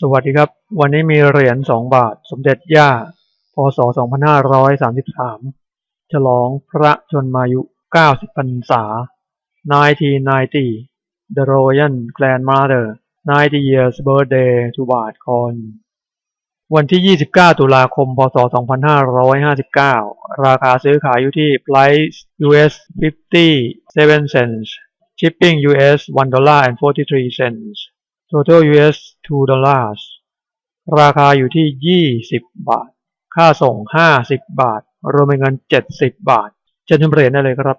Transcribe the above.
สวัสดีครับ วันนี้มีเหรียญสองบาท สมเด็จย่า พศ 2533 ฉลองพระชนมายุ 90 พรรษา 1990 The Royal Grandmother 90 Years Birthday to บาทคอนวันที่ 29 ตุลาคม พศ 2559 ราคาซื้อขายอยู่ที่ price US 57 cents shipping US 1 dollar and 43 cents total US 2 dollars ราคาอยู่ที่ 20 บาท ค่าส่ง 50 บาท รวมเป็นเงิน 70 บาท จะทำเหรียญได้เลยครับ